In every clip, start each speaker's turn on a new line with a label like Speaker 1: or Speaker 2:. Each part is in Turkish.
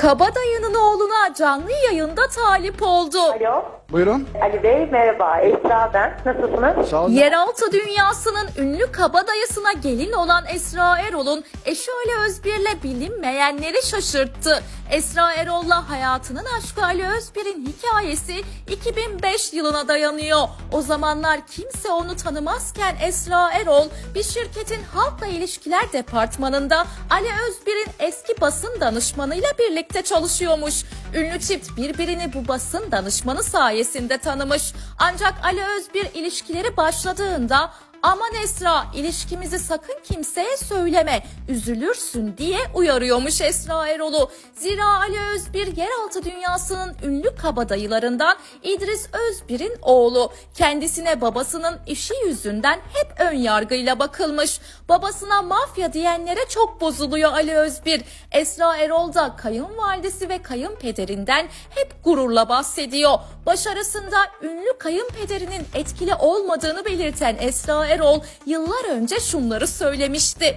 Speaker 1: Kabadayının oğluna canlı yayında talip oldu.
Speaker 2: Alo.
Speaker 3: Buyurun.
Speaker 2: Ali Bey merhaba. Esra ben. Nasılsınız?
Speaker 3: Sağ olun.
Speaker 1: Yeraltı dünyasının ünlü kabadayısına gelin olan Esra Erol'un eşi Ali Özbir'le bilinmeyenleri şaşırttı. Esra Erol'la hayatının aşkı Ali Özbir'in hikayesi 2005 yılına dayanıyor. O zamanlar kimse onu tanımazken Esra Erol bir şirketin halkla ilişkiler departmanında Ali Özbir'in eski basın danışmanıyla birlikte çalışıyormuş. Ünlü çift birbirini bu basın danışmanı sayesinde tanımış. Ancak Ali Özbir ilişkileri başladığında aman Esra ilişkimizi sakın kimseye söyleme üzülürsün diye uyarıyormuş Esra Erol'u. Zira Ali Özbir yeraltı dünyasının ünlü kabadayılarından İdris Özbir'in oğlu. Kendisine babasının işi yüzünden hep ön yargıyla bakılmış. Babasına mafya diyenlere çok bozuluyor Ali Özbir. Esra Erol da kayınvalidesi ve kayınpederinden hep gururla bahsediyor. Başarısında ünlü kayınpederinin etkili olmadığını belirten Esra Erol yıllar önce şunları söylemişti.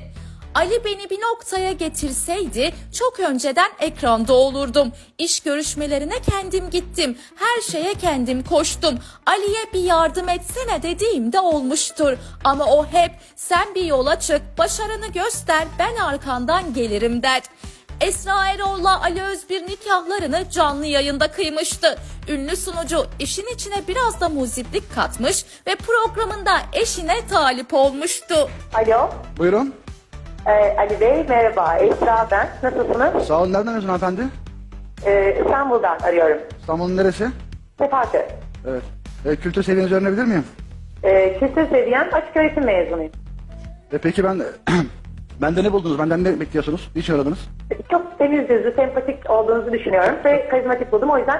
Speaker 1: Ali beni bir noktaya getirseydi çok önceden ekranda olurdum. İş görüşmelerine kendim gittim. Her şeye kendim koştum. Ali'ye bir yardım etsene dediğimde olmuştur. Ama o hep sen bir yola çık, başarını göster, ben arkandan gelirim der. Esra Erol'la Ali Özbir nikahlarını canlı yayında kıymıştı. Ünlü sunucu işin içine biraz da muziplik katmış ve programında eşine talip olmuştu.
Speaker 2: Alo.
Speaker 3: Buyurun.
Speaker 2: Ee, Ali Bey merhaba. Esra ben. Nasılsınız?
Speaker 3: Sağ olun. Nereden arıyorsun hanımefendi?
Speaker 2: Ee, İstanbul'dan arıyorum.
Speaker 3: İstanbul'un neresi?
Speaker 2: Sefaköy.
Speaker 3: Evet. E, kültür seviyenizi öğrenebilir miyim?
Speaker 2: Ee, kültür seviyem açık öğretim mezunuyum.
Speaker 3: E, peki ben... Bende ne buldunuz? Benden ne bekliyorsunuz? Niçin aradınız?
Speaker 2: Çok temiz yüzlü, sempatik olduğunuzu düşünüyorum ve karizmatik buldum. O yüzden